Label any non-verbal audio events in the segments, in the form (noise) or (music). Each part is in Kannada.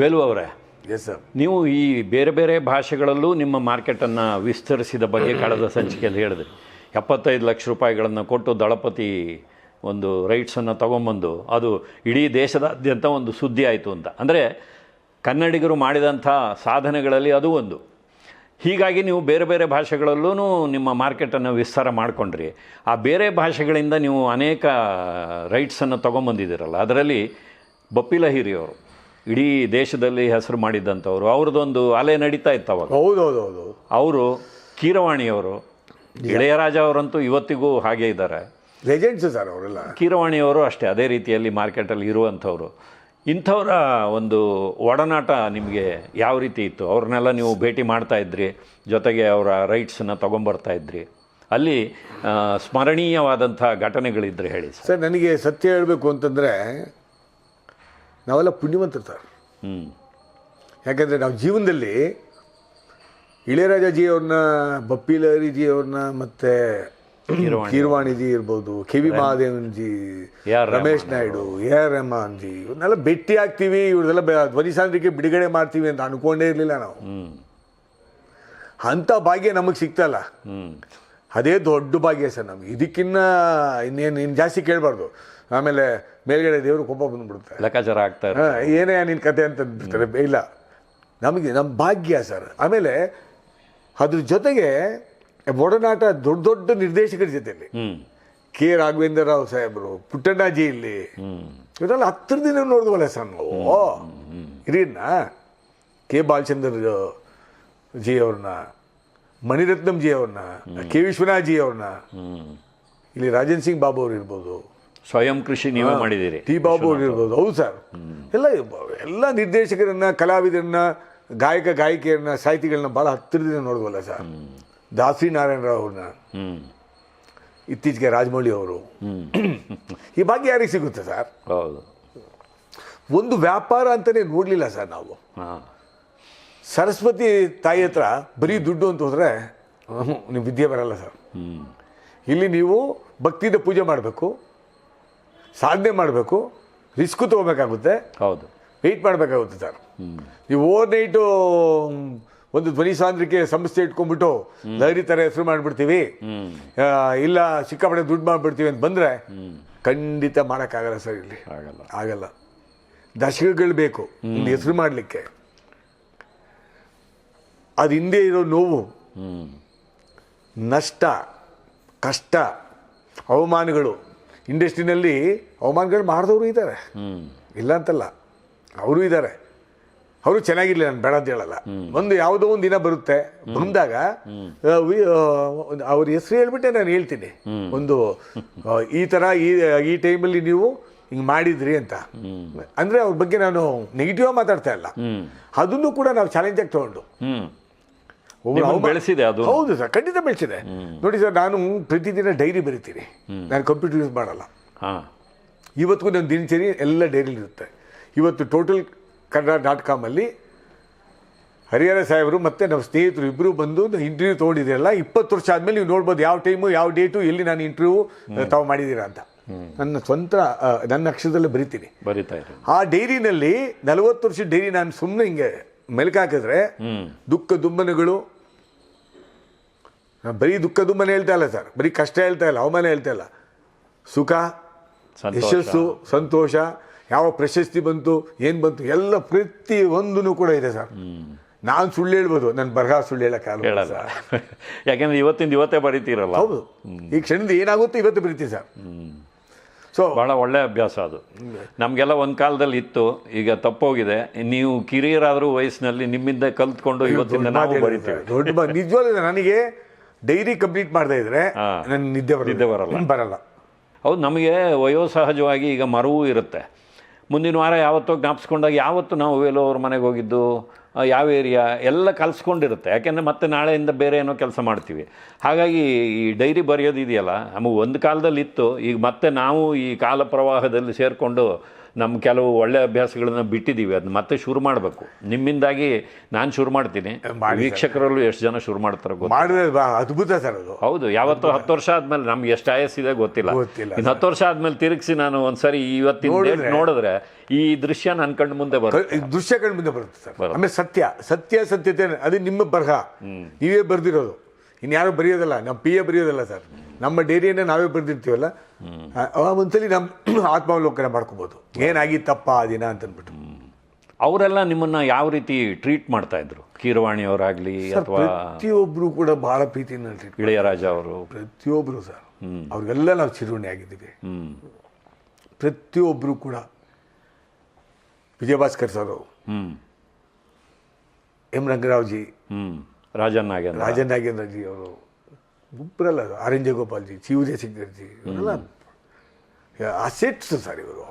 ವೇಲು ಅವರೇ ಎಸ್ ಸರ್ ನೀವು ಈ ಬೇರೆ ಬೇರೆ ಭಾಷೆಗಳಲ್ಲೂ ನಿಮ್ಮ ಮಾರ್ಕೆಟನ್ನು ವಿಸ್ತರಿಸಿದ ಬಗ್ಗೆ ಕಳೆದ ಸಂಚಿಕೆಯಲ್ಲಿ ಹೇಳಿದ್ರಿ. ಎಪ್ಪತ್ತೈದು ಲಕ್ಷ ರೂಪಾಯಿಗಳನ್ನು ಕೊಟ್ಟು ದಳಪತಿ ಒಂದು ರೈಟ್ಸನ್ನು ತೊಗೊಂಬಂದು ಅದು ಇಡೀ ದೇಶದಾದ್ಯಂತ ಒಂದು ಸುದ್ದಿ ಆಯಿತು ಅಂತ. ಅಂದರೆ ಕನ್ನಡಿಗರು ಮಾಡಿದಂಥ ಸಾಧನೆಗಳಲ್ಲಿ ಅದು ಒಂದು. ಹೀಗಾಗಿ ನೀವು ಬೇರೆ ಬೇರೆ ಭಾಷೆಗಳಲ್ಲೂ ನಿಮ್ಮ ಮಾರ್ಕೆಟನ್ನು ವಿಸ್ತಾರ ಮಾಡಿಕೊಂಡ್ರಿ. ಆ ಬೇರೆ ಭಾಷೆಗಳಿಂದ ನೀವು ಅನೇಕ ರೈಟ್ಸನ್ನು ತೊಗೊಂಬಂದಿದ್ದೀರಲ್ಲ ಅದರಲ್ಲಿ ಬಪ್ಪಿಲ ಹಿರಿಯವರು ಇಡೀ ದೇಶದಲ್ಲಿ ಹೆಸರು ಮಾಡಿದ್ದಂಥವ್ರು ಅವ್ರದ್ದೊಂದು ಅಲೆ ನಡೀತಾ ಇತ್ತು ಅವಾಗ. ಹೌದು ಹೌದು ಹೌದು ಅವರು ಕೀರವಾಣಿಯವರು ಇಳೆಯರಾಜ ಅವರಂತೂ ಇವತ್ತಿಗೂ ಹಾಗೆ ಇದ್ದಾರೆ. ಲೆಜೆಂಡ್ಸ್ ಸರ್ ಅವರೆಲ್ಲ. ಕೀರವಾಣಿಯವರು ಅಷ್ಟೇ ಅದೇ ರೀತಿಯಲ್ಲಿ ಮಾರ್ಕೆಟಲ್ಲಿ ಇರುವಂಥವ್ರು. ಇಂಥವರ ಒಂದು ಒಡನಾಟ ನಿಮಗೆ ಯಾವ ರೀತಿ ಇತ್ತು? ಅವ್ರನ್ನೆಲ್ಲ ನೀವು ಭೇಟಿ ಮಾಡ್ತಾ ಇದ್ರಿ ಜೊತೆಗೆ ಅವರ ರೈಟ್ಸನ್ನು ತೊಗೊಂಬರ್ತಾ ಇದ್ರಿ. ಅಲ್ಲಿ ಸ್ಮರಣೀಯವಾದಂಥ ಘಟನೆಗಳಿದ್ರೆ ಹೇಳಿ ಸರ್ ನನಗೆ ಸತ್ಯ ಹೇಳಬೇಕು ಅಂತಂದರೆ ನಾವೆಲ್ಲ ಪುಣ್ಯವಂತರು ಸರ್ ಯಾಕಂದರೆ ನಾವು ಜೀವನದಲ್ಲಿ ಇಳೆಯರಾಜಾಜಿ ಅವ್ರನ್ನ ಬಪ್ಪಿ ಲಹರಿಜಿ ಅವ್ರನ್ನ ಮತ್ತು ಕೀರವಾಣಿ. ಕೀರ್ವಾಣಿಜಿ ಇರ್ಬೋದು K V Mahadevan ji Ramesh Naidu A R Rahman ji ಇವ್ರನ್ನೆಲ್ಲ ಭೇಟಿ ಆಗ್ತೀವಿ ಇವ್ರದೆಲ್ಲ ಧ್ವನಿ ಸಾಂದ್ರಿಕೆ ಬಿಡುಗಡೆ ಮಾಡ್ತೀವಿ ಅಂತ ಅನ್ಕೊಂಡೇ ಇರಲಿಲ್ಲ ನಾವು. ಅಂಥ ಭಾಗ್ಯ ನಮಗೆ ಸಿಗ್ತಲ್ಲ. ಅದೇ ದೊಡ್ಡ ಭಾಗ್ಯ ಸರ್ ನಮ್ಗೆ. ಇದಕ್ಕಿನ್ನ ಇನ್ನೇನು ಇನ್ನು ಜಾಸ್ತಿ ಕೇಳಬಾರ್ದು. ಆಮೇಲೆ ಮೇಲ್ಗಡೆ ದೇವರು ಕೋಪ ಬಂದ್ಬಿಡುತ್ತೆ. ಲೆಕ್ಕಾಚಾರ ಆಗ್ತಾ ಹಾ, ಏನೇ ನಿನ್ನ ಕತೆ ಅಂತ ಬಿಡ್ತಾರೆ ಇಲ್ಲ. ನಮಗೆ ನಮ್ಮ ಭಾಗ್ಯ ಸರ್. ಆಮೇಲೆ ಅದ್ರ ಜೊತೆಗೆ ಒಡನಾಟ ದೊಡ್ಡ ದೊಡ್ಡ ನಿರ್ದೇಶಕರ ಜೊತೆಯಲ್ಲಿ. ಕೆ ರಾಘವೇಂದ್ರ ರಾವ್ ಸಾಹೇಬರು ಪುಟ್ಟಣ್ಣಾಜಿ ಇಲ್ಲಿ. ಇವರೆಲ್ಲ ಹತ್ತಿರ ದಿನ ನೋಡಿದ್ವಲ್ಲ ಸರ್ ನಾವು. ಹಿರಿಯನ್ನ ಕೆ ಬಾಲಚಂದ್ರ ಜಿ ಅವ್ರನ್ನ ಮಣಿರತ್ನಂ ಜಿ ಅವ್ರನ್ನ ಕೆ ವಿಶ್ವನಾಥ್ ಜಿ ಅವ್ರನ್ನ. ಇಲ್ಲಿ ರಾಜನ್ ಸಿಂಗ್ ಬಾಬು ಅವ್ರು ಇರ್ಬೋದು. ಸ್ವಯಂ ಕೃಷಿ ನೀವೇ ಮಾಡಿದ್ದೀರಿ. ಟಿ ಬಾಬು ಅವ್ರು. ಇರ್ಬೋದು ಹೌದು ಸರ್. ಎಲ್ಲ ಎಲ್ಲ ನಿರ್ದೇಶಕರನ್ನ ಕಲಾವಿದರನ್ನ ಗಾಯಕ ಗಾಯಕಿಯರನ್ನ ಸಾಹಿತಿಗಳನ್ನ ಭಾಳ ಹತ್ತಿರದಿಂದ ನೋಡಿದ್ವಲ್ಲ ಸರ್. ದಾಸಿ ನಾರಾಯಣರಾವ್ ಅವ್ರನ್ನ. ಇತ್ತೀಚೆಗೆ ರಾಜಮೌಳಿ ಅವರು. ಈ ಭಾಗ್ಯ ಯಾರಿಗೆ ಸಿಗುತ್ತೆ ಸರ್? ಹೌದು. ಒಂದು ವ್ಯಾಪಾರ ಅಂತಲೇ ನೋಡಲಿಲ್ಲ ಸರ್ ನಾವು. ಸರಸ್ವತಿ ತಾಯಿ ಹತ್ರ ಬರೀ ದುಡ್ಡು ಅಂತ ಹೋದರೆ ನೀವು ವಿದ್ಯೆ ಬರಲ್ಲ ಸರ್. ಇಲ್ಲಿ ನೀವು ಭಕ್ತಿಯಿಂದ ಪೂಜೆ ಮಾಡಬೇಕು. ಸಾಧನೆ ಮಾಡಬೇಕು ರಿಸ್ಕ್ ತೊಗೋಬೇಕಾಗುತ್ತೆ. ಹೌದು. ವೆಯ್ಟ್ ಮಾಡಬೇಕಾಗುತ್ತೆ ಸರ್ ನೀವು ಓವರ್ ನೈಟು ಒಂದು ಧ್ವನಿ ಸಾಂದ್ರಿಕೆ ಸಂಸ್ಥೆ ಇಟ್ಕೊಂಡ್ಬಿಟ್ಟು ಲಹರಿ ಥರ ಹೆಸರು ಮಾಡಿಬಿಡ್ತೀವಿ. ಇಲ್ಲ ಸಿಕ್ಕಾಪಡೆ ದುಡ್ಡು ಮಾಡಿಬಿಡ್ತೀವಿ ಅಂತ ಬಂದರೆ ಖಂಡಿತ ಮಾಡೋಕ್ಕಾಗಲ್ಲ ಸರ್ ಇಲ್ಲಿ. ಆಗಲ್ಲ. ಆಗಲ್ಲ. ದಶಕಗಳು ಬೇಕು ಇಲ್ಲಿ ಹೆಸರು ಮಾಡಲಿಕ್ಕೆ. ಅದು ಹಿಂದೆ ಇರೋ ನೋವು ನಷ್ಟ ಕಷ್ಟ ಅವಮಾನಗಳು ಇಂಡಸ್ಟ್ರಿನಲ್ಲಿ ಅವಮಾನಗಳು ಮಾಡಿದವರು ಇದ್ದಾರೆ. ಇಲ್ಲ ಅಂತಲ್ಲ ಅವರು ಇದ್ದಾರೆ. ಅವರು ಚೆನ್ನಾಗಿರ್ಲಿ ನಾನು ಬೇಡ ಅಂತ ಹೇಳಲ್ಲ. ಒಂದು ಯಾವುದೋ ಒಂದು ದಿನ ಬರುತ್ತೆ. ಬಂದಾಗ ಅವ್ರ ಹೆಸರು ಹೇಳ್ಬಿಟ್ಟೆ ನಾನು ಹೇಳ್ತೀನಿ. ಒಂದು ಈ ಥರ ಈ ಈ ಟೈಮಲ್ಲಿ ನೀವು ಹಿಂಗೆ ಮಾಡಿದ್ರಿ ಅಂತ. ಅಂದರೆ ಅವ್ರ ಬಗ್ಗೆ ನಾನು ನೆಗೆಟಿವ್ ಮಾತಾಡ್ತಾ ಇಲ್ಲ. ಅದನ್ನು ಕೂಡ ನಾವು ಚಾಲೆಂಜ್ ಆಗಿ ತಗೊಂಡು. ಬೆಳೆಸಿದೆ ಅದು. ಹೌದು ಸರ್ ಖಂಡಿತ ಬೆಳೆಸಿದೆ. ನೋಡಿ ಸರ್ ನಾನು ಪ್ರತಿದಿನ ಡೈರಿ ಬರಿತೀನಿ. ನಾನು ಕಂಪ್ಯೂಟರ್ ಯೂಸ್ ಮಾಡಲ್ಲ. ಇವತ್ತಿಗೂ ನನ್ನ ದಿನಚರಿ ಎಲ್ಲ ಡೈರಿಲಿ ಇರುತ್ತೆ. ಇವತ್ತು ಟೋಟಲ್ ಕನ್ನಡ ಡಾಟ್ ಕಾಮಲ್ಲಿ ಹರಿಹರ ಸಾಹೇಬರು ಮತ್ತು ನಮ್ಮ ಸ್ನೇಹಿತರು ಇಬ್ಬರು ಬಂದು ಇಂಟರ್ವ್ಯೂ ತೊಗೊಂಡಿದ್ದೀರಲ್ಲ ಇಪ್ಪತ್ತು ವರ್ಷ ಆದಮೇಲೆ ನೀವು ನೋಡ್ಬೋದು ಯಾವ ಟೈಮು ಯಾವ ಡೇಟು ಎಲ್ಲಿ ನಾನು ಇಂಟರ್ವ್ಯೂ ತಾವು ಮಾಡಿದ್ದೀರಾ ಅಂತ. ನನ್ನ ಸ್ವಂತ ನನ್ನ ಅಕ್ಷರದಲ್ಲೇ ಬರಿತೀನಿ. ಬರೀತಾ ಇದ್ದೀನಿ ಆ ಡೈರಿನಲ್ಲಿ ನಲವತ್ತು ವರ್ಷ ಡೈರಿ ನಾನು ಸುಮ್ಮನೆ ಹಿಂಗೆ ಮೆಲುಕಾಕಿದ್ರೆ ದುಃಖ ದುಮ್ಮನಗಳು ನಾನು ಬರೀ ದುಃಖ ದುಮ್ಮನೆ ಹೇಳ್ತಾ ಇಲ್ಲ ಸರ್. ಬರೀ ಕಷ್ಟ ಹೇಳ್ತಾ ಇಲ್ಲ ಅವಮಾನ ಹೇಳ್ತಾ ಇಲ್ಲ. ಸುಖ. ಯಶಸ್ಸು ಸಂತೋಷ ಯಾವ ಪ್ರಶಸ್ತಿ ಬಂತು ಏನು ಬಂತು ಎಲ್ಲ ಪ್ರತಿ ಒಂದೂ ಕೂಡ ಇದೆ ಸರ್. ನಾನು ಸುಳ್ಳು ಹೇಳ್ಬೋದು ನನ್ನ ಬರಹ ಸುಳ್ಳು ಹೇಳೋಕ್ಕಾಗಲ್ಲ ಹೇಳಲ್ಲ. ಸರ್. (laughs) ಯಾಕೆಂದ್ರೆ ಇವತ್ತಿಂದ ಇವತ್ತೇ ಬರೀತೀರಲ್ಲ. ಹೌದು. ಈ ಕ್ಷಣದಿಂದ ಏನಾಗುತ್ತೆ ಇವತ್ತು ಬರೀತೀವಿ ಸರ್. ಸೊ ಭಾಳ ಒಳ್ಳೆ ಅಭ್ಯಾಸ ಅದು. ನಮಗೆಲ್ಲ ಒಂದು ಕಾಲದಲ್ಲಿ ಇತ್ತು ಈಗ ತಪ್ಪೋಗಿದೆ. ನೀವು ಕಿರಿಯರಾದರೂ ವಯಸ್ಸಿನಲ್ಲಿ ನಿಮ್ಮಿಂದ ಕಲ್ತ್ಕೊಂಡು ಇವತ್ತಿಂದ ನಾವು ಬರೀತೀವಿ. ದೊಡ್ಡ ಬ- ನನಗೆ ಡೈರಿ ಕಂಪ್ಲೀಟ್ ಮಾಡದೇ ಇದ್ರೆ. ನನ್ನ ನಿದ್ದೆ ಬರಲ್ಲ. ನಿದ್ದೆ ಬರಲ್ಲ. ಬರಲ್ಲ. ಹೌದು ನಮಗೆ ವಯೋಸಹಜವಾಗಿ ಈಗ ಮರವೂ ಇರುತ್ತೆ. ಮುಂದಿನ ವಾರ ಯಾವತ್ತೋ ಜ್ಞಾಪಿಸ್ಕೊಂಡಾಗ ಯಾವತ್ತು ನಾವು ವೇಲೋ ಅವ್ರ ಮನೆಗೆ ಹೋಗಿದ್ದು ಯಾವ ಏರಿಯಾ ಎಲ್ಲ ಕಲಿಸ್ಕೊಂಡಿರುತ್ತೆ. ಯಾಕೆಂದರೆ ಮತ್ತೆ ನಾಳೆಯಿಂದ ಬೇರೆ ಏನೋ ಕೆಲಸ ಮಾಡ್ತೀವಿ. ಹಾಗಾಗಿ ಈ ಡೈರಿ ಬರೆಯೋದು ಇದೆಯಲ್ಲ ನಮಗೆ ಒಂದು ಕಾಲದಲ್ಲಿ ಇತ್ತು ಈಗ ಮತ್ತೆ ನಾವು ಈ ಕಾಲ ಪ್ರವಾಹದಲ್ಲಿ ಸೇರಿಕೊಂಡು ನಮ್ಮ ಕೆಲವು ಒಳ್ಳೆ ಅಭ್ಯಾಸಗಳನ್ನ ಬಿಟ್ಟಿದ್ದೀವಿ ಅದನ್ನ ಮತ್ತೆ ಶುರು ಮಾಡಬೇಕು. ನಿಮ್ಮಿಂದಾಗಿ ನಾನು ಶುರು ಮಾಡ್ತೀನಿ. ವೀಕ್ಷಕರಲ್ಲೂ ಎಷ್ಟು ಜನ ಶುರು ಮಾಡ್ತಾರೆ ಮಾಡಿದ್ರೆ ಅದ್ಭುತ ಸರ್ ಅದು. ಹೌದು ಯಾವತ್ತೋ ಹತ್ತು ವರ್ಷ ಆದ್ಮೇಲೆ ನಮ್ಗೆ ಎಷ್ಟು ಆಯಸ್ಸಿದೆ ಇದೆ ಗೊತ್ತಿಲ್ಲ. ಇನ್ನು ಹತ್ತು ವರ್ಷ ಆದ್ಮೇಲೆ ತಿರುಗಿಸಿ ನಾನು ಒಂದ್ಸರಿ ಇವತ್ತಿನ ನೋಡಿದ್ರೆ ಈ ದೃಶ್ಯ ನನ್ನ ಕಣ್ಣು ಮುಂದೆ ಬರುತ್ತೆ. ಈ ದೃಶ್ಯ ಕಣ್ಣು ಮುಂದೆ ಬರುತ್ತೆ ಸರ್. ಆಮೇಲೆ ಸತ್ಯ. ಸತ್ಯ ಸತ್ಯತೆ ಅದು ನಿಮ್ಮ ಬರಹ. ನೀವೇ ಬರೆದಿರೋದು. ಇನ್ಯಾರು ಬರೆಯೋದಲ್ಲ ನಮ್ಮ ಪಿ ಎ ಬರೆಯೋದಲ್ಲ ಸರ್. ನಮ್ಮ ಡೈರಿಯನ್ನು ನಾವೇ ಬರೆದಿರ್ತೀವಲ್ಲ? ಆ ಒಂದ್ಸಲಿ ನಮ್ಮ (clears throat) ಆತ್ಮಾವಲೋಕನ ಮಾಡ್ಕೋಬೋದು. ಏನಾಗಿತ್ತಪ್ಪ ಆ ದಿನ ಅಂತ ಅಂದ್ಬಿಟ್ಟು ಅವರೆಲ್ಲ ನಿಮ್ಮನ್ನ ಯಾವ ರೀತಿ ಟ್ರೀಟ್ ಮಾಡ್ತಾ ಇದ್ರು? ಕೀರವಾಣಿಯವರಾಗ್ಲಿ ಅಥವಾ ಪ್ರತಿಯೊಬ್ಬರು ಕೂಡ ಬಹಳ ಪ್ರೀತಿಯಿಂದ ಇಳೆಯರಾಜ ಅವರು? ಪ್ರತಿಯೊಬ್ಬರು ಸರ್. ಅವ್ರಿಗೆಲ್ಲ ನಾವು ಚಿರುಣಿ ಆಗಿದ್ದೀವಿ. ಪ್ರತಿಯೊಬ್ಬರು ಕೂಡ. ವಿಜಯಭಾಸ್ಕರ್ ಸರ್ ಹ್ಮ್. ಎಂ ರಂಗರಾವ್ಜಿ. ಹ್ಮ್. ರಾಜನ್ ನಾಗೇಂದ್ರ. ರಾಜನ್ ನಾಗೇಂದ್ರಜಿ ಅವರು ಒಬ್ಬರಲ್ಲ ಆರ್ ಗೋಪಾಲ್ಜಿ ಚಿ ವಿಜಯಶಂಕರ್ಜಿ ಇವರೆಲ್ಲ ಅಸೆಟ್ಸ್ ಸರ್ ಇವರು.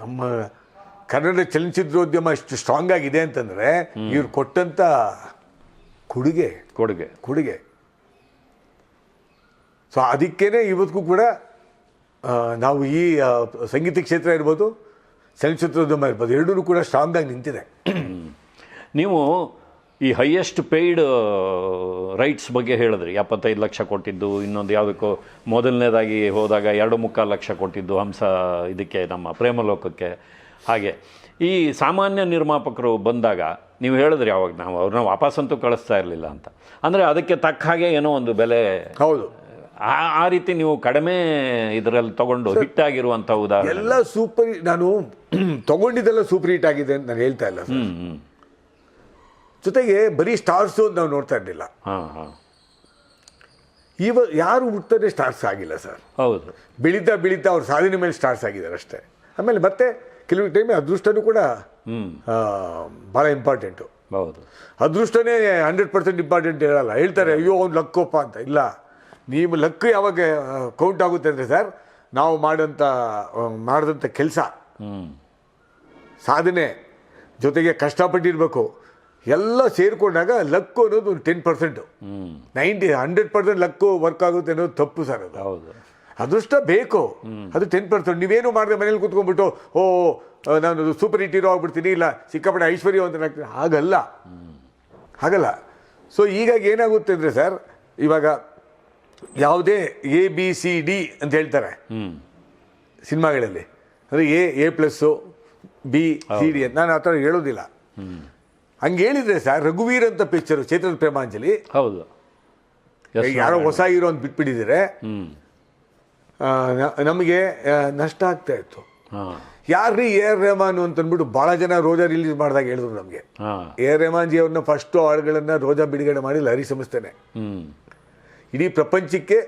ನಮ್ಮ ಕನ್ನಡ ಚಲನಚಿತ್ರೋದ್ಯಮ ಇಷ್ಟು ಸ್ಟ್ರಾಂಗ್ ಆಗಿದೆ ಅಂತಂದ್ರೆ ಇವ್ರು ಕೊಟ್ಟಂತ ಕೊಡುಗೆ. ಕೊಡುಗೆ. ಕೊಡುಗೆ. ಸೊ ಅದಕ್ಕೇನೆ ಇವತ್ತಿಗೂ ಕೂಡ ನಾವು ಈ ಸಂಗೀತ ಕ್ಷೇತ್ರ ಇರ್ಬೋದು ಚಲನಚಿತ್ರೋದ್ಯಮ ಇರ್ಬೋದು ಎರಡೂ ಕೂಡ ಸ್ಟ್ರಾಂಗ್ ಆಗಿ ನಿಂತಿದೆ. ನೀವು ಈ ಹೈಯೆಸ್ಟ್ ಪೇಯ್ಡ್ ರೈಟ್ಸ್ ಬಗ್ಗೆ ಹೇಳಿದ್ರಿ. ಎಪ್ಪತ್ತೈದು ಲಕ್ಷ ಕೊಟ್ಟಿದ್ದು ಇನ್ನೊಂದು ಯಾವುದಕ್ಕೋ ಮೊದಲನೇದಾಗಿ ಹೋದಾಗ ಎರಡು ಮುಕ್ಕಾಲು ಲಕ್ಷ ಕೊಟ್ಟಿದ್ದು ಹಂಸ ಇದಕ್ಕೆ ನಮ್ಮ ಪ್ರೇಮಲೋಕಕ್ಕೆ. ಹಾಗೆ ಈ ಸಾಮಾನ್ಯ ನಿರ್ಮಾಪಕರು ಬಂದಾಗ ನೀವು ಹೇಳಿದ್ರಿ ಅವಾಗ ನಾವು ಅವ್ರನ್ನ ವಾಪಸ್ಸಂತೂ ಕಳಿಸ್ತಾ ಇರಲಿಲ್ಲ ಅಂತ. ಅಂದರೆ ಅದಕ್ಕೆ ತಕ್ಕ ಹಾಗೆ ಏನೋ ಒಂದು ಬೆಲೆ ಹೌದು. ಆ ರೀತಿ ನೀವು ಕಡಿಮೆ ಇದರಲ್ಲಿ ತಗೊಂಡು ಹಿಟ್ಟಾಗಿರುವಂಥ ಉದಾಹರಣೆ. ಎಲ್ಲ ಸೂಪರ್ ನಾನು (clears throat) ತಗೊಂಡಿದ್ದೆಲ್ಲ ಸೂಪರ್ ಹಿಟ್ ಆಗಿದೆ ಅಂತ ನಾನು ಹೇಳ್ತಾ ಇಲ್ಲ ಸರ್. ಹ್ಞೂ ಹ್ಞೂ ಜೊತೆಗೆ ಬರೀ ಸ್ಟಾರ್ಸು ಅಂತ ನಾವು ನೋಡ್ತಾ ಇರಲಿಲ್ಲ. ಹಾಂ ಹಾಂ. ಇವ ಯಾರು ಹುಡ್ತಾರೆ ಸ್ಟಾರ್ಸ್ ಆಗಿಲ್ಲ ಸರ್. ಹೌದು. ಬೆಳೀತಾ ಬೆಳೀತಾ ಅವ್ರ ಸಾಧನೆ ಮೇಲೆ ಸ್ಟಾರ್ಸ್ ಆಗಿದ್ದಾರೆ ಅಷ್ಟೇ. ಆಮೇಲೆ ಮತ್ತೆ ಕೆಲವು ಟೈಮ್ ಅದೃಷ್ಟನೂ ಕೂಡ ಭಾಳ ಇಂಪಾರ್ಟೆಂಟು ಹೌದು. ಅದೃಷ್ಟನೇ ಹಂಡ್ರೆಡ್ ಪರ್ಸೆಂಟ್ ಇಂಪಾರ್ಟೆಂಟ್ ಇರಲ್ಲ ಹೇಳ್ತಾರೆ ಅಯ್ಯೋ ಅವ್ನು ಲಕ್ಕೋಪ ಅಂತ. ಇಲ್ಲ. ನೀವು ಲಕ್ ಯಾವಾಗ ಕೌಂಟ್ ಆಗುತ್ತೆ ಅಂದರೆ ಸರ್ ನಾವು ಮಾಡೋಂಥ ಮಾಡಿದಂಥ ಕೆಲಸ. ಹ್ಞೂ ಸಾಧನೆ. ಜೊತೆಗೆ ಕಷ್ಟಪಟ್ಟಿರಬೇಕು. ಎಲ್ಲ ಸೇರಿಕೊಂಡಾಗ ಲಕ್ಕು ಅನ್ನೋದು ಒಂದು ten percent ninety hundred percent luck work ಆಗುತ್ತೆ ಅನ್ನೋದು ತಪ್ಪು ಸರ್ ಅದು. ಹೌದು. ಅದೃಷ್ಟ ಬೇಕು. ಅದು ಟೆನ್ ಪರ್ಸೆಂಟ್ ನೀವೇನು ಮಾಡಿದೆ ಮನೇಲಿ ಕೂತ್ಕೊಂಡ್ಬಿಟ್ಟು ಓ ನಾನು ಸೂಪರ್ ಹಿಟ್ ಹೀರೋ ಆಗ್ಬಿಡ್ತೀನಿ ಇಲ್ಲ ಸಿಕ್ಕಾಪಟ್ಟೆ ಐಶ್ವರ್ಯವಂತನ ಅಂತ ಹಾಗಲ್ಲ. ಹಾಗಲ್ಲ. ಸೊ ಹೀಗಾಗಿ ಏನಾಗುತ್ತೆ ಅಂದರೆ ಸರ್ ಇವಾಗ ಯಾವುದೇ ಎ ಬಿ ಸಿ ಡಿ ಅಂತ ಹೇಳ್ತಾರೆ. ಸಿನಿಮಾಗಳಲ್ಲಿ. ಅಂದರೆ A A plus B C D ಅಂತ. ನಾನು ಆ ಥರ ಹೇಳೋದಿಲ್ಲ. ಹಂಗೆ ಹೇಳಿದರೆ ಸರ್ ರಘುವೀರ್ ಅಂತ ಪಿಕ್ಚರ್ ಚೇತನ ಪ್ರೇಮಾಂಜಲಿ. ಹೌದು. ಯಾರೋ ಹೊಸ ಹೀರೋ ಅಂತ ಬಿಟ್ಬಿಟ್ಟಿದ್ದಾರೆ. ನಮಗೆ ನಷ್ಟ ಆಗ್ತಾ ಇತ್ತು. ಯಾರ್ರಿ ಎ ಆರ್ ರೆಹಮಾನ್ ಅಂತ ಅಂದ್ಬಿಟ್ಟು ಭಾಳ ಜನ ರೋಜಾ ರಿಲೀಸ್ ಮಾಡಿದಾಗ ಹೇಳಿದ್ರು ನಮಗೆ. ಎ ಆರ್ ರೆಹಮಾನ್ ಜಿ ಅವ್ರನ್ನ ಫಸ್ಟು ಹಾಡುಗಳನ್ನು ರೋಜಾ ಬಿಡುಗಡೆ ಮಾಡಿ ಲಹರಿ ಸಂಸ್ಥೆನೆ ಇಡೀ ಪ್ರಪಂಚಕ್ಕೆ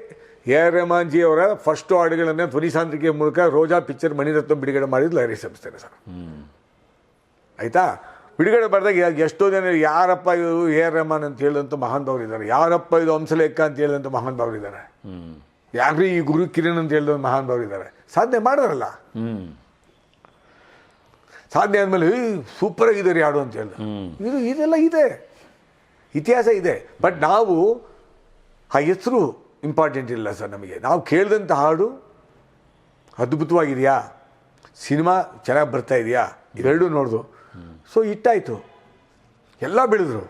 ಎ ಆರ್ ರೆಹಮಾನ್ ಜಿ ಅವರ ಫಸ್ಟು ಹಾಡುಗಳನ್ನು ಧ್ವನಿ ಸಾಂದ್ರಿಕೆ ಮೂಲಕ ರೋಜಾ ಪಿಕ್ಚರ್ ಮಣಿರತ್ನ ಬಿಡುಗಡೆ ಮಾಡಿದ್ದು ಲಹರಿ ಸಂಸ್ಥೆನೆ ಸರ್. ಆಯ್ತಾ? ಬಿಡುಗಡೆ ಬರ್ದಾಗ ಎಷ್ಟೋ ಜನ ಯಾರಪ್ಪ ಇದು ಎ ಆರ್ ರೆಹಮಾನ್ ಅಂತ ಹೇಳಿದಂಥ ಮಹಾನ್ ಭಾವರಿದ್ದಾರೆ ಯಾರಪ್ಪ ಇದು ಹಂಸಲೇಖ ಅಂತ ಹೇಳಿದಂಥ ಮಹಾನ್ ಇದ್ದಾರೆ. ಯಾರ್ರೀ ಈ ಗುರು ಕಿರಣ್ ಅಂತ ಹೇಳಿದ ಮಹಾನ್ ಭಾವರಿದ್ದಾರೆ ಸಾಧನೆ ಮಾಡಿದ್ರಲ್ಲ? ಸಾಧನೆ ಆದಮೇಲೆ ಸೂಪರ್ ಆಗಿದ್ದಾರೆ ಯಾರು ಅಂತ ಹೇಳಿದ ಇದು ಇದೆಲ್ಲ ಇದೆ. ಇತಿಹಾಸ ಇದೆ. ಬಟ್ ನಾವು ಆ ಹೆಸರು ಇಂಪಾರ್ಟೆಂಟ್ ಇಲ್ಲ ಸರ್ ನಮಗೆ. ನಾವು ಕೇಳಿದಂಥ ಹಾಡು ಅದ್ಭುತವಾಗಿದೆಯಾ? ಸಿನಿಮಾ ಚೆನ್ನಾಗಿ ಬರ್ತಾ ಇದೆಯಾ? ಇವೆರಡೂ ನೋಡ್ದು. ಸೊ ಇಟ್ಟಾಯಿತು ಎಲ್ಲ ಬೆಳೆದ್ರು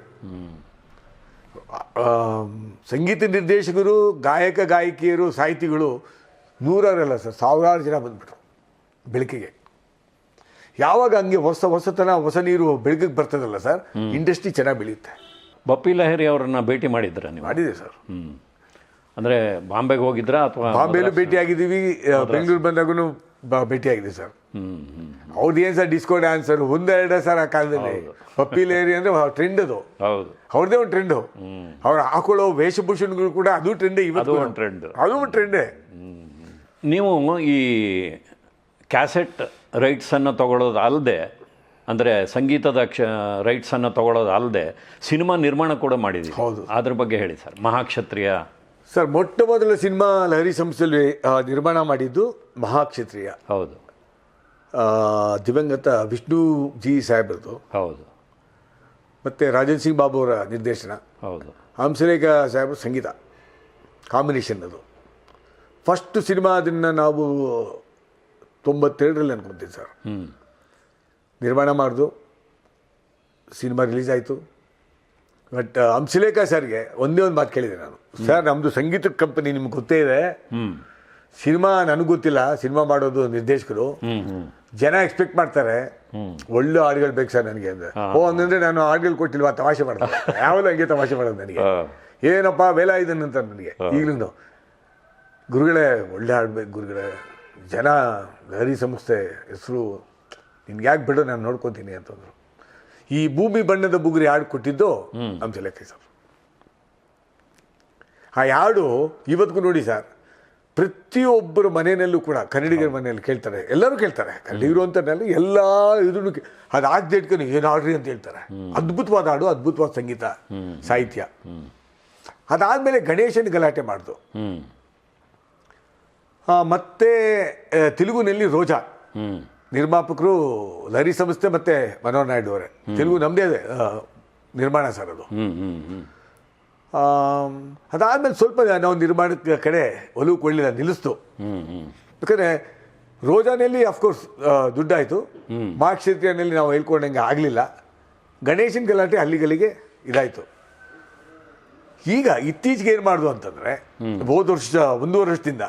ಸಂಗೀತ ನಿರ್ದೇಶಕರು ಗಾಯಕ ಗಾಯಕಿಯರು ಸಾಹಿತಿಗಳು ನೂರಾರಲ್ಲ ಸರ್ ಸಾವಿರಾರು ಜನ ಬಂದ್ಬಿಟ್ರು ಬೆಳಕಿಗೆ. ಯಾವಾಗ ಹಂಗೆ ಹೊಸ ಹೊಸತನ ಹೊಸ ನೀರು ಬೆಳಕಿಗೆ ಬರ್ತದಲ್ಲ ಸರ್ ಇಂಡಸ್ಟ್ರಿ ಚೆನ್ನಾಗಿ ಬೆಳೆಯುತ್ತೆ. ಬಪ್ಪಿ ಲಹರಿ ಅವರನ್ನ ಭೇಟಿ ಮಾಡಿದ್ರ ನೀವು? ಮಾಡಿದೆ ಸರ್. ಅಂದ್ರೆ ಅಂದರೆ ಬಾಂಬೆಗೆ ಹೋಗಿದ್ರಾ ಅಥವಾ ಬಾಂಬೆಲೂ ಭೇಟಿ ಆಗಿದ್ದೀವಿ ಬೆಂಗಳೂರು ಬಂದಾಗೂ ಭೇಟಿ ಆಗಿದೆ ಸರ್. ಹ್ಞೂ ಹ್ಞೂ ಅವ್ರದ್ದು ಏನು ಸರ್ ಡಿಸ್ಕೋ ಡ್ಯಾನ್ಸರ್ ಒಂದೆರಡು ಸರ್ ಆ ಕಾಲದಲ್ಲಿ. ಪಪ್ಪಿಲ್ ಲೇರಿ ಅಂದರೆ ಟ್ರೆಂಡ್ ಅದು. ಹೌದು. ಅವ್ರದ್ದೇ ಒಂದು ಟ್ರೆಂಡು ಅವ್ರು ಹಾಕೊಳ್ಳೋ ವೇಷಭೂಷಣಗಳು ಕೂಡ ಅದು ಟ್ರೆಂಡೇ ಇವತ್ತು ಒಂದು ಟ್ರೆಂಡ್ ಅದು ಒಂದು ಟ್ರೆಂಡೇ ನೀವು ಈ ಕ್ಯಾಸೆಟ್ ರೈಟ್ಸನ್ನು ತಗೊಳ್ಳೋದು ಅಲ್ಲದೆ ಅಂದರೆ ಸಂಗೀತದ ಕ್ಷ ರೈಟ್ಸನ್ನು ತಗೊಳ್ಳೋದು ಅಲ್ಲದೆ ಸಿನಿಮಾ ನಿರ್ಮಾಣ ಕೂಡ ಮಾಡಿದ್ದೀವಿ ಹೌದು. ಅದ್ರ ಬಗ್ಗೆ ಹೇಳಿ ಸರ್. ಮಹಾಕ್ಷತ್ರಿಯ ಸರ್ ಮೊಟ್ಟ ಮೊದಲ ಸಿನಿಮಾ ಲಹರಿ ಸಂಸ್ಥೆಯಲ್ಲಿ ನಿರ್ಮಾಣ ಮಾಡಿದ್ದು ಮಹಾಕ್ಷತ್ರಿಯ. ಹೌದು. ದಿವಂಗತ ವಿಷ್ಣು ಜಿ ಸಾಹೇಬ್ರದ್ದು. ಹೌದು. ಮತ್ತು ರಾಜನ್ ಸಿಂಗ್ ಬಾಬು ಅವರ ನಿರ್ದೇಶನ. ಹೌದು. ಹಂಸರೇಖ ಸಾಹೇಬ್ರ ಸಂಗೀತ. ಕಾಂಬಿನೇಷನ್ ಅದು. ಫಸ್ಟ್ ಸಿನಿಮಾ ಅದನ್ನು ನಾವು ತೊಂಬತ್ತೆರಡರಲ್ಲಿ ಅನ್ಕೊಂತೀನಿ ಸರ್. ಹ್ಞೂ ನಿರ್ಮಾಣ ಮಾಡಿದು ಸಿನಿಮಾ ರಿಲೀಸ್ ಆಯಿತು. ಬಟ್ ಹಂಸಲೇಖ ಸರ್ಗೆ ಒಂದೇ ಒಂದು ಮಾತು ಕೇಳಿದೆ ನಾನು. ಸರ್ ನಮ್ಮದು ಸಂಗೀತ ಕಂಪನಿ ನಿಮ್ಗೆ ಗೊತ್ತೇ ಇದೆ. ಸಿನಿಮಾ ನನಗೆ ಗೊತ್ತಿಲ್ಲ. ಸಿನಿಮಾ ಮಾಡೋದು ನಿರ್ದೇಶಕರು. ಜನ ಎಕ್ಸ್ಪೆಕ್ಟ್ ಮಾಡ್ತಾರೆ. ಒಳ್ಳೆ ಹಾಡುಗಳು ಬೇಕು ಸರ್ ನನಗೆ ಅಂದರೆ. ಓ ಅಂದ್ರೆ ನಾನು ಹಾಡುಗಳು ಕೊಟ್ಟಿಲ್ವಾ? ತಮಾಷೆ ಮಾಡೋದು. (laughs) ಯಾವಾಗಲೂ ಹಂಗೆ ತಮಾಷೆ ಮಾಡೋದು ನನಗೆ. ಏನಪ್ಪ ವೇಲ ಇದನ್ನ ಅಂತ ನನಗೆ. ಈಗಲೂ ಗುರುಗಳೇ ಒಳ್ಳೆ ಹಾಡ್ಬೇಕು ಗುರುಗಳೇ. ಜನ ಲಹರಿ ಸಂಸ್ಥೆ ಹೆಸರು ನಿನ್ಗೆ ಯಾಕೆ ಬಿಡು ನಾನು ನೋಡ್ಕೊತೀನಿ ಅಂತಂದ್ರು. ಈ ಭೂಮಿ ಬಣ್ಣದ ಬುಗುರಿ ಹಾಡು ಕೊಟ್ಟಿದ್ದು ಹಂಸಲೇಖ ಸರ್ ಆ ಹಾಡು ಇವತ್ತಿಗೂ ನೋಡಿ ಸರ್ ಪ್ರತಿಯೊಬ್ಬರ ಮನೆಯಲ್ಲೂ ಕೂಡ ಕನ್ನಡಿಗರ ಮನೆಯಲ್ಲಿ ಕೇಳ್ತಾರೆ ಎಲ್ಲರೂ ಕೇಳ್ತಾರೆ ಕನ್ನಡಿಗರು ಅಂತಲ್ಲ ಎಲ್ಲ ಇದನ್ನು ಅದು ಆಗದೆ ಇಟ್ಕೊಂಡು ಏನು ಹಾಡ್ರಿ ಅಂತ ಹೇಳ್ತಾರೆ. ಅದ್ಭುತವಾದ ಹಾಡು ಅದ್ಭುತವಾದ ಸಂಗೀತ ಸಾಹಿತ್ಯ. ಅದಾದಮೇಲೆ ಗಣೇಶನ ಗಲಾಟೆ ಮಾಡ್ದು. ಮತ್ತೆ ತೆಲುಗುನಲ್ಲಿ ರೋಜಾ. ನಿರ್ಮಾಪಕರು ಲರಿ ಸಂಸ್ಥೆ ಮತ್ತೆ ಮನೋಹರ್ ನಾಯ್ಡು ಅವರೇ. ತೆಲುಗು ನಮ್ಮದೇ ಇದೆ ನಿರ್ಮಾಣ ಸರ್ ಅದು ಅದಾದ್ಮೇಲೆ ಸ್ವಲ್ಪ ನಾವು ನಿರ್ಮಾಣದ ಕಡೆ ಒಲವು ಕೊಡಲಿಲ್ಲ ನಿಲ್ಲಿಸ್ತು. ಯಾಕಂದರೆ ರೋಜಾನಲ್ಲಿ ಅಫ್ಕೋರ್ಸ್ ದುಡ್ಡಾಯಿತು. ಮಾಕ್ಷೇತ್ರಿಯಲ್ಲಿ ನಾವು ಹೇಳ್ಕೊಂಡಂಗೆ ಆಗಲಿಲ್ಲ. ಗಣೇಶನ ಗಲಾಟೆ ಹಳ್ಳಿಗಳಿಗೆ ಇದಾಯಿತು. ಈಗ ಇತ್ತೀಚೆಗೆ ಏನು ಮಾಡೋದು ಅಂತಂದರೆ ಹೋದ ವರ್ಷ ಒಂದೂವರೆ ವರ್ಷದಿಂದ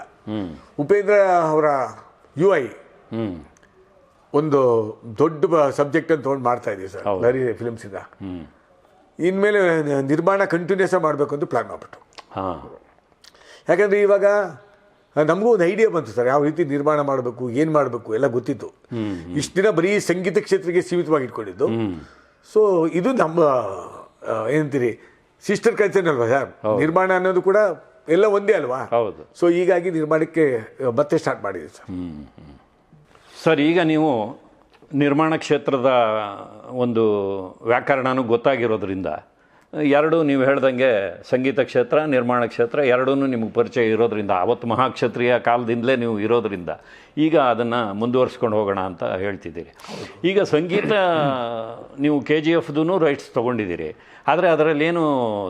ಉಪೇಂದ್ರ ಅವರ ಯು ಐ ಒಂದು ದೊಡ್ಡ ಸಬ್ಜೆಕ್ಟ್ ಅಂತ ತೊಗೊಂಡು ಮಾಡ್ತಾ ಇದೀವಿ ಸರ್ ವೆರಿ ಫಿಲ್ಮ್ಸ್ ಇಂದ. ಇನ್ಮೇಲೆ ನಿರ್ಮಾಣ ಕಂಟಿನ್ಯೂಸ್ ಮಾಡಬೇಕು ಅಂತ ಪ್ಲಾನ್ ಮಾಡ್ಬಿಟ್ಟು. ಹಾ. ಯಾಕಂದರೆ ಇವಾಗ ನಮಗೂ ಒಂದು ಐಡಿಯಾ ಬಂತು ಸರ್ ಯಾವ ರೀತಿ ನಿರ್ಮಾಣ ಮಾಡಬೇಕು ಏನು ಮಾಡಬೇಕು ಎಲ್ಲ ಗೊತ್ತಿತ್ತು. ಇಷ್ಟು ದಿನ ಬರೀ ಸಂಗೀತ ಕ್ಷೇತ್ರಕ್ಕೆ ಸೀಮಿತವಾಗಿ ಇಟ್ಕೊಂಡಿದ್ದು. ಸೊ ಇದು ನಮ್ಮ ಏನಂತೀರಿ ಸಿಸ್ಟರ್ ಕಲ್ಚರ್ ಅಲ್ವಾ ಸರ್? ನಿರ್ಮಾಣ ಅನ್ನೋದು ಕೂಡ ಎಲ್ಲ ಒಂದೇ ಅಲ್ವಾ? ಸೊ ಹೀಗಾಗಿ ನಿರ್ಮಾಣಕ್ಕೆ ಮತ್ತೆ ಸ್ಟಾರ್ಟ್ ಮಾಡಿದ್ವಿ ಸರ್. ಸರ್ ಈಗ ನೀವು ನಿರ್ಮಾಣ ಕ್ಷೇತ್ರದ ಒಂದು ವ್ಯಾಕರಣನೂ ಗೊತ್ತಾಗಿರೋದ್ರಿಂದ ಎರಡು ನೀವು ಹೇಳ್ದಂಗೆ ಸಂಗೀತ ಕ್ಷೇತ್ರ, ನಿರ್ಮಾಣ ಕ್ಷೇತ್ರ ಎರಡೂ ನಿಮಗೆ ಪರಿಚಯ ಇರೋದರಿಂದ ಆವತ್ತು ಮಹಾಕ್ಷತ್ರಿಯ ಕಾಲದಿಂದಲೇ ನೀವು ಇರೋದ್ರಿಂದ ಈಗ ಅದನ್ನು ಮುಂದುವರ್ಸ್ಕೊಂಡು ಹೋಗೋಣ ಅಂತ ಹೇಳ್ತಿದ್ದೀರಿ. ಈಗ ಸಂಗೀತ, ನೀವು ಕೆ ಜಿ ಎಫ್ದೂ ರೈಟ್ಸ್ ತೊಗೊಂಡಿದ್ದೀರಿ. ಆದರೆ ಅದರಲ್ಲೇನು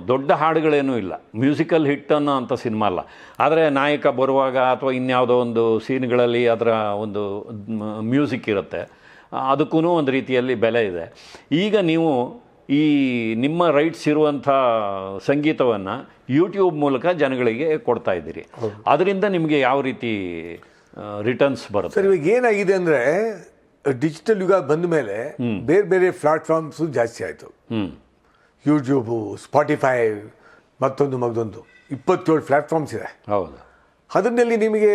ದೊಡ್ಡ ಹಾಡುಗಳೇನೂ ಇಲ್ಲ. ಮ್ಯೂಸಿಕಲ್ ಹಿಟ್ ಅನ್ನೋ ಅಂಥ ಸಿನಿಮಾ ಅಲ್ಲ. ಆದರೆ ನಾಯಕ ಬರುವಾಗ ಅಥವಾ ಇನ್ಯಾವುದೋ ಒಂದು ಸೀನ್ಗಳಲ್ಲಿ ಅದರ ಒಂದು ಮ್ಯೂಸಿಕ್ ಇರುತ್ತೆ. ಅದಕ್ಕೂ ಒಂದು ರೀತಿಯಲ್ಲಿ ಬೆಲೆ ಇದೆ. ಈಗ ನೀವು ಈ ನಿಮ್ಮ ರೈಟ್ಸ್ ಇರುವಂಥ ಸಂಗೀತವನ್ನು ಯೂಟ್ಯೂಬ್ ಮೂಲಕ ಜನಗಳಿಗೆ ಕೊಡ್ತಾ ಇದ್ದೀರಿ. ಅದರಿಂದ ನಿಮಗೆ ಯಾವ ರೀತಿ ರಿಟರ್ನ್ಸ್ ಬರುತ್ತೆ? ಸರ್ ಇವಾಗ ಏನಾಗಿದೆ ಅಂದರೆ ಡಿಜಿಟಲ್ ಯುಗ ಬಂದ ಮೇಲೆ ಬೇರೆ ಬೇರೆ ಪ್ಲಾಟ್ಫಾರ್ಮ್ಸು ಜಾಸ್ತಿ ಆಯಿತು. ಹ್ಞೂ ಯೂಟ್ಯೂಬು ಸ್ಪಾಟಿಫೈ ಮತ್ತೊಂದು ಮಗದೊಂದು. ಇಪ್ಪತ್ತೇಳು ಪ್ಲಾಟ್ಫಾರ್ಮ್ಸ್ ಇದೆ. ಹೌದು. ಅದರಲ್ಲಿ ನಿಮಗೆ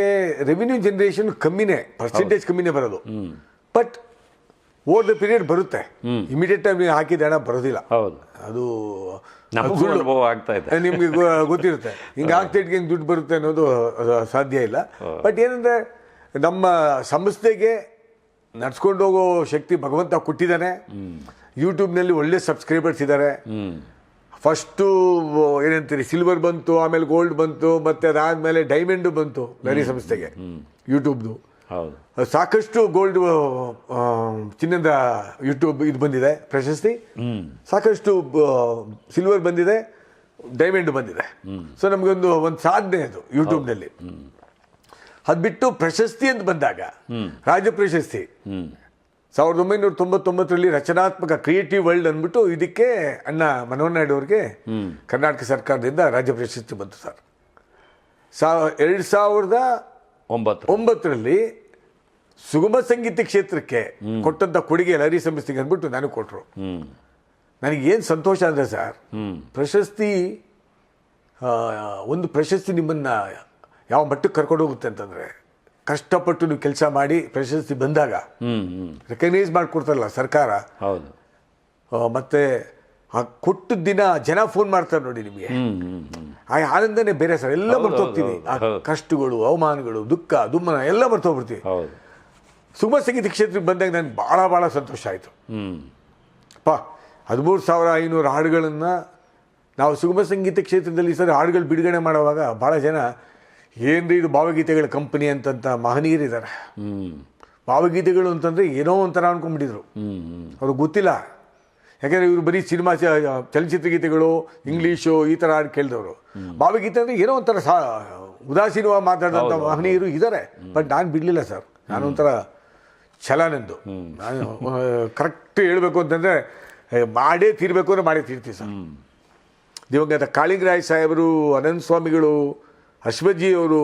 ರೆವಿನ್ಯೂ ಜನ್ರೇಷನ್ ಕಮ್ಮಿನೇ ಪರ್ಸೆಂಟೇಜ್ ಕಮ್ಮಿನೇ ಬರೋದು. ಬಟ್ ಓವರ್ ದ ಪೀರಿಯಡ್ ಬರುತ್ತೆ ಇಮಿಡಿಯೇಟ್ ಟೈಮ್ ನೀವು ಹಾಕಿದ ಹಣ ಬರೋದಿಲ್ಲ. ಹೌದು. ಅದು ನಿಮ್ಗೆ ಅನುಭವ ಆಗ್ತಾ ಇದೆ. ನಿಮಗೆ ಗೊತ್ತಿರುತ್ತೆ. ಹಿಂಗೆ ಆಗ್ತಿಟ್ಗೆ ಹಿಂಗೆ ದುಡ್ಡು ಬರುತ್ತೆ ಅನ್ನೋದು ಸಾಧ್ಯ ಇಲ್ಲ. ಬಟ್ ಏನಂದ್ರೆ ನಮ್ಮ ಸಂಸ್ಥೆಗೆ ನಡ್ಸ್ಕೊಂಡು ಹೋಗೋ ಶಕ್ತಿ ಭಗವಂತ ಕೊಟ್ಟಿದ್ದಾನೆ. ಯೂಟ್ಯೂಬ್ನಲ್ಲಿ ಒಳ್ಳೆ ಸಬ್ಸ್ಕ್ರೈಬರ್ಸ್ ಇದ್ದಾರೆ. ಫಸ್ಟು ಏನಂತೀರಿ ಸಿಲ್ವರ್ ಬಂತು ಆಮೇಲೆ ಗೋಲ್ಡ್ ಬಂತು ಮತ್ತೆ ಅದಾದ್ಮೇಲೆ ಡೈಮಂಡು ಬಂತು ಬೇರೆ ಸಂಸ್ಥೆಗೆ. ಯೂಟ್ಯೂಬ್ದು ಸಾಕಷ್ಟು ಗೋಲ್ಡ್ ಚಿನ್ನದ ಯೂಟ್ಯೂಬ್ ಇದು ಬಂದಿದೆ ಪ್ರಶಸ್ತಿ. ಸಾಕಷ್ಟು ಸಿಲ್ವರ್ ಬಂದಿದೆ ಡೈಮಂಡ್ ಬಂದಿದೆ. ಸೊ ನಮಗೊಂದು ಒಂದು ಸಾಧನೆ ಅದು ಯೂಟ್ಯೂಬ್ನಲ್ಲಿ ಅದು ಬಿಟ್ಟು ಪ್ರಶಸ್ತಿ ಅಂತ ಬಂದಾಗ ರಾಜ್ಯ ಪ್ರಶಸ್ತಿ. ಸಾವಿರದ ಒಂಬೈನೂರ ತೊಂಬತ್ತೊಂಬತ್ತರಲ್ಲಿ ರಚನಾತ್ಮಕ ಕ್ರಿಯೇಟಿವ್ ವರ್ಲ್ಡ್ ಅಂದ್ಬಿಟ್ಟು ಇದಕ್ಕೆ ಅಣ್ಣ ಮನೋಹರ್ ನಾಯ್ಡು ಅವರಿಗೆ ಕರ್ನಾಟಕ ಸರ್ಕಾರದಿಂದ ರಾಜ್ಯ ಪ್ರಶಸ್ತಿ ಬಂತು ಸರ್. ಸಾ ಎರಡು ಸಾವಿರದ ಒಂಬತ್ತು. ಒಂಬತ್ತರಲ್ಲಿ ಸುಗಮ ಸಂಗೀತ ಕ್ಷೇತ್ರಕ್ಕೆ ಕೊಟ್ಟಂತ ಕೊಡುಗೆ ಲಹರಿ ಸಂಸ್ಥೆಗೆ ಅಂದ್ಬಿಟ್ಟು ನನಗೆ ಕೊಟ್ಟರು ಹ್ಞೂ ನನಗೇನು ಸಂತೋಷ ಅಂದರೆ ಸರ್ ಹ್ಞೂ ಪ್ರಶಸ್ತಿ ಒಂದು ಪ್ರಶಸ್ತಿ ನಿಮ್ಮನ್ನು ಯಾವ ಮಟ್ಟಕ್ಕೆ ಕರ್ಕೊಂಡು ಹೋಗುತ್ತೆ ಅಂತಂದರೆ ಕಷ್ಟಪಟ್ಟು ನೀವು ಕೆಲಸ ಮಾಡಿ ಪ್ರಶಸ್ತಿ ಬಂದಾಗ ರೆಕಗ್ನೈಸ್ ಮಾಡಿಕೊಡ್ತಾರಲ್ಲ ಸರ್ಕಾರ. ಹೌದು. ಮತ್ತೆ ಆ ಕೊಟ್ಟ ದಿನ ಜನ ಫೋನ್ ಮಾಡ್ತಾರೆ ನೋಡಿ ನಿಮಗೆ. ಆ ಆನಂದನೇ ಬೇರೆ ಸರ್ ಎಲ್ಲ ಬರ್ತಾ ಮರ್ತೋಗ್ತೀವಿ ಆ ಕಷ್ಟಗಳು ಅವಮಾನಗಳು ದುಃಖ ದುಮ್ಮನ ಎಲ್ಲ ಮರ್ತೋಗ್ಬಿಡ್ತೀವಿ ಸುಗಮ ಸಂಗೀತ ಕ್ಷೇತ್ರಕ್ಕೆ ಬಂದಾಗ ನನಗೆ ಭಾಳ ಭಾಳ ಸಂತೋಷ ಆಯಿತು. ಪಾ ಹದಿಮೂರು ಸಾವಿರ ಐನೂರು ಹಾಡುಗಳನ್ನು ನಾವು ಸುಗಮ ಸಂಗೀತ ಕ್ಷೇತ್ರದಲ್ಲಿ ಸರ್ ಹಾಡುಗಳು ಬಿಡುಗಡೆ ಮಾಡುವಾಗ ಭಾಳ ಜನ ಏನ್ರಿ ಇದು ಭಾವಗೀತೆಗಳ ಕಂಪನಿ ಅಂತಂತ ಮಹನೀಯರಿದ್ದಾರೆ. ಭಾವಗೀತೆಗಳು ಅಂತಂದರೆ ಏನೋ ಒಂಥರ ಅನ್ಕೊಂಡ್ಬಿಟ್ಟಿದ್ರು. ಅವ್ರಿಗೆ ಗೊತ್ತಿಲ್ಲ. ಯಾಕಂದರೆ ಇವರು ಬರೀ ಸಿನಿಮಾ ಚಲನಚಿತ್ರ ಗೀತೆಗಳು ಇಂಗ್ಲೀಷು ಈ ಥರ ಹಾಡು ಕೇಳಿದವರು. ಭಾವಗೀತೆ ಅಂದರೆ ಏನೋ ಒಂಥರ ಸಾ ಉದಾಸೀನವಾಗಿ ಮಾತಾಡಿದಂಥ ಮಹನೀಯರು ಇದ್ದಾರೆ ಬಟ್ ನಾನು ಬಿಡಲಿಲ್ಲ ಸರ್. ನಾನೊಂಥರ ಒಂಥರ ಛಲನೆಂದು ನಾನು ಕರೆಕ್ಟ್ ಹೇಳಬೇಕು ಅಂತಂದರೆ ಮಾಡೇ ತೀರಬೇಕು ಅಂದರೆ ಮಾಡೇ ತೀರ್ತೀವಿ ಸರ್. ದಿವಂಗತ ಕಾಳಿಂಗರಾಯ್ ಸಾಹೇಬರು ಅನಂತ ಸ್ವಾಮಿಗಳು ಅಶ್ವಜಿಯವರು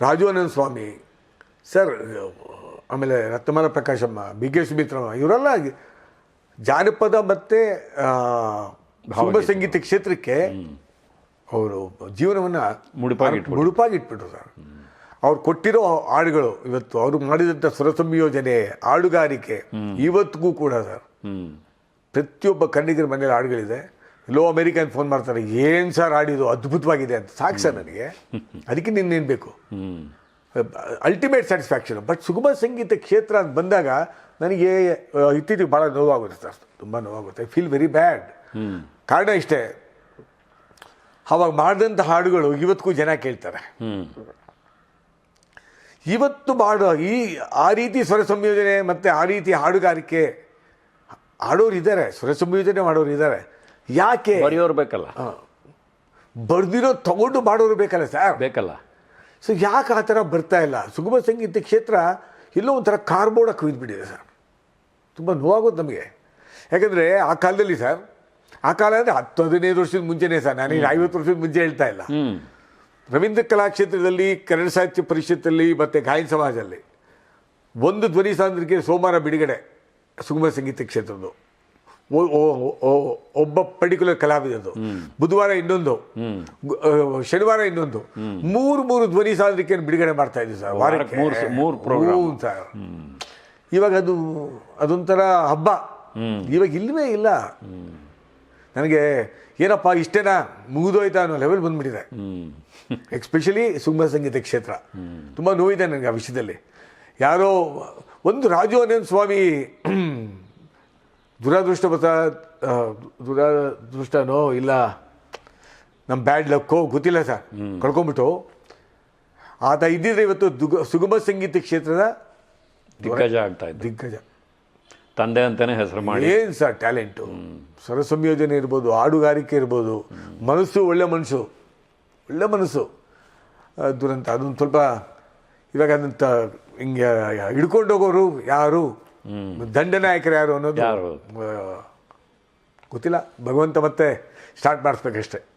ರಾಜು ಅನಂತ ಸ್ವಾಮಿ ಸರ್ ಆಮೇಲೆ ರತ್ನಮಾಲ ಪ್ರಕಾಶಮ್ಮ ಬಿ ಕೆ ಸುಮಿತ್ರಮ್ಮ ಇವರೆಲ್ಲ ಜಾನಪದ ಮತ್ತು ಸುಗಮ ಸಂಗೀತ ಕ್ಷೇತ್ರಕ್ಕೆ ಅವರು ಜೀವನವನ್ನು ಮುಡಿಪಾಗಿಟ್ಬಿಟ್ರು. ಮುಡುಪಾಗಿಟ್ಬಿಟ್ರು ಸರ್. ಅವ್ರು ಕೊಟ್ಟಿರೋ ಹಾಡುಗಳು ಇವತ್ತು ಅವರು ಮಾಡಿದಂಥ ಸ್ವರ ಸಂಯೋಜನೆ ಹಾಡುಗಾರಿಕೆ ಇವತ್ತಿಗೂ ಕೂಡ ಸರ್. ಪ್ರತಿಯೊಬ್ಬ ಕಣ್ಣಿಗರ ಮನೇಲಿ ಹಾಡುಗಳಿದೆ. ಲೋ ಅಮೆರಿಕನ್ ಫೋನ್ ಮಾಡ್ತಾರೆ ಏನು ಸರ್ ಹಾಡಿದು ಅದ್ಭುತವಾಗಿದೆ ಅಂತ ಸಾಕು ಸರ್ ನನಗೆ. ಅದಕ್ಕೆ ನಿನ್ನೇನು ಬೇಕು? ಅಲ್ಟಿಮೇಟ್ ಸ್ಯಾಟಿಸ್ಫ್ಯಾಕ್ಷನ್ ಬಟ್ ಸುಗಮ ಸಂಗೀತ ಕ್ಷೇತ್ರ ಅಂತ ಬಂದಾಗ ನನಗೆ ಇತ್ತೀಚೆಗೆ ಭಾಳ ನೋವಾಗುತ್ತೆ ಸರ್. ತುಂಬ ನೋವಾಗುತ್ತೆ. ಫೀಲ್ ವೆರಿ ಬ್ಯಾಡ್ ಕಾರಣ ಇಷ್ಟೇ. ಅವಾಗ ಮಾಡಿದಂಥ ಹಾಡುಗಳು ಇವತ್ತಿಗೂ ಜನ ಕೇಳ್ತಾರೆ. ಇವತ್ತು ಮಾಡೋ ಈ ಆ ರೀತಿ ಸ್ವರ ಸಂಯೋಜನೆ ಮತ್ತು ಆ ರೀತಿ ಹಾಡುಗಾರಿಕೆ ಹಾಡೋರು ಇದ್ದಾರೆ. ಸ್ವರ ಸಂಯೋಜನೆ ಮಾಡೋರು ಇದ್ದಾರೆ. ಯಾಕೆ? ಬರೆಯೋರು ಬೇಕಲ್ಲ. ಬರ್ದಿರೋ ತಗೊಂಡು ಮಾಡೋರು ಬೇಕಲ್ಲ ಸರ್. ಬೇಕಲ್ಲ. ಸೊ ಯಾಕೆ ಆ ಥರ ಬರ್ತಾ ಇಲ್ಲ? ಸುಗಮ ಸಂಗೀತ ಕ್ಷೇತ್ರ ಇಲ್ಲೋ ಒಂಥರ ಕಾರ್ಬೋರ್ಡಾಗಿ ಕುಯ್ದುಬಿಟ್ಟಿದೆ ಸರ್. ತುಂಬ ನೋವಾಗುತ್ತೆ ನಮಗೆ. ಯಾಕಂದರೆ ಆ ಕಾಲದಲ್ಲಿ ಸರ್ ಆ ಕಾಲ ಅಂದರೆ ಹತ್ತು ಹದಿನೈದು ವರ್ಷದ ಮುಂಚೆನೇ ಸರ್. ನಾನೀಗ ಐವತ್ತು ವರ್ಷದ ಮುಂಚೆ ಹೇಳ್ತಾ ಇಲ್ಲ. ರವೀಂದ್ರ ಕಲಾಕ್ಷೇತ್ರದಲ್ಲಿ ಕನ್ನಡ ಸಾಹಿತ್ಯ ಪರಿಷತ್ತಲ್ಲಿ ಮತ್ತು ಗಾಯನ ಸಮಾಜದಲ್ಲಿ ಒಂದು ಧ್ವನಿ ಸಾಂದ್ರಿಕೆ ಸೋಮವಾರ ಬಿಡುಗಡೆ ಸುಗಮ ಸಂಗೀತ ಕ್ಷೇತ್ರದ್ದು. ಒಬ್ಬ ಪರ್ಟಿಕ್ಯುಲರ್ ಕಲಾವಿದದ್ದು ಬುಧವಾರ ಇನ್ನೊಂದು. ಶನಿವಾರ ಇನ್ನೊಂದು. ಮೂರು ಮೂರು ಧ್ವನಿ ಸಾಧನಕ್ಕೆ ಬಿಡುಗಡೆ ಮಾಡ್ತಾ ಇದ್ದೀವಿ ಸರ್. ವಾರಕ್ಕೆ ಮೂರು. ಸರ್. ಇವಾಗ ಅದು ಅದೊಂಥರ ಹಬ್ಬ. ಇವಾಗ ಇಲ್ಲವೇ ಇಲ್ಲ. ನನಗೆ ಏನಪ್ಪ ಇಷ್ಟೇನಾ? ಮುಗಿದೋಯ್ತಾ ಅನ್ನೋ ಲೆವೆಲ್ ಬಂದ್ಬಿಟ್ಟಿದೆ. ಎಕ್ಸ್ಪೆಷಲಿ ಸುಗಮ ಸಂಗೀತ ಕ್ಷೇತ್ರ. ತುಂಬ ನೋವಿದೆ ನನಗೆ ಆ ವಿಷಯದಲ್ಲಿ. ಯಾರೋ ಒಂದು ರಾಜು ಅನಂತ ಸ್ವಾಮಿ ದುರಾದೃಷ್ಟವಶ ಆ, ದುರಾದೃಷ್ಟನೋ ಇಲ್ಲ ನಮ್ಮ ಬ್ಯಾಡ್ ಲಕ್ಕೋ ಗೊತ್ತಿಲ್ಲ ಸರ್. ಕಳ್ಕೊಂಬಿಟ್ಟು ಆತ ಇದ್ದಿದ್ರೆ ಇವತ್ತು ದುಗ ಸುಗಮ ಸಂಗೀತ ಕ್ಷೇತ್ರದ ದಿಗ್ಗಜ ಆಗ್ತಾ ಇದ್ದ. ದಿಗ್ಗಜ. ತಂದೆ ಅಂತಲೇ ಹೆಸರು ಮಾಡಿ. ಏನು ಸರ್ ಟ್ಯಾಲೆಂಟು ಸ್ವರ ಸಂಯೋಜನೆ ಇರ್ಬೋದು ಹಾಡುಗಾರಿಕೆ ಇರ್ಬೋದು ಮನಸ್ಸು ಒಳ್ಳೆ ಮನಸ್ಸು ಒಳ್ಳೆ ಮನಸ್ಸು. ದುರಂತ ಅದೊಂದು ಸ್ವಲ್ಪ ಇವಾಗ ಅದಂತ ಹಿಂಗೆ ಹಿಡ್ಕೊಂಡು ಹೋಗೋರು ಯಾರು? ದಂಡನಾಯಕರು ಯಾರು ಅನ್ನೋದು ಯಾರು? ಆ, ಗೊತ್ತಿಲ್ಲ ಭಗವಂತ ಮತ್ತೆ ಸ್ಟಾರ್ಟ್ ಮಾಡಿಸ್ಬೇಕಷ್ಟೆ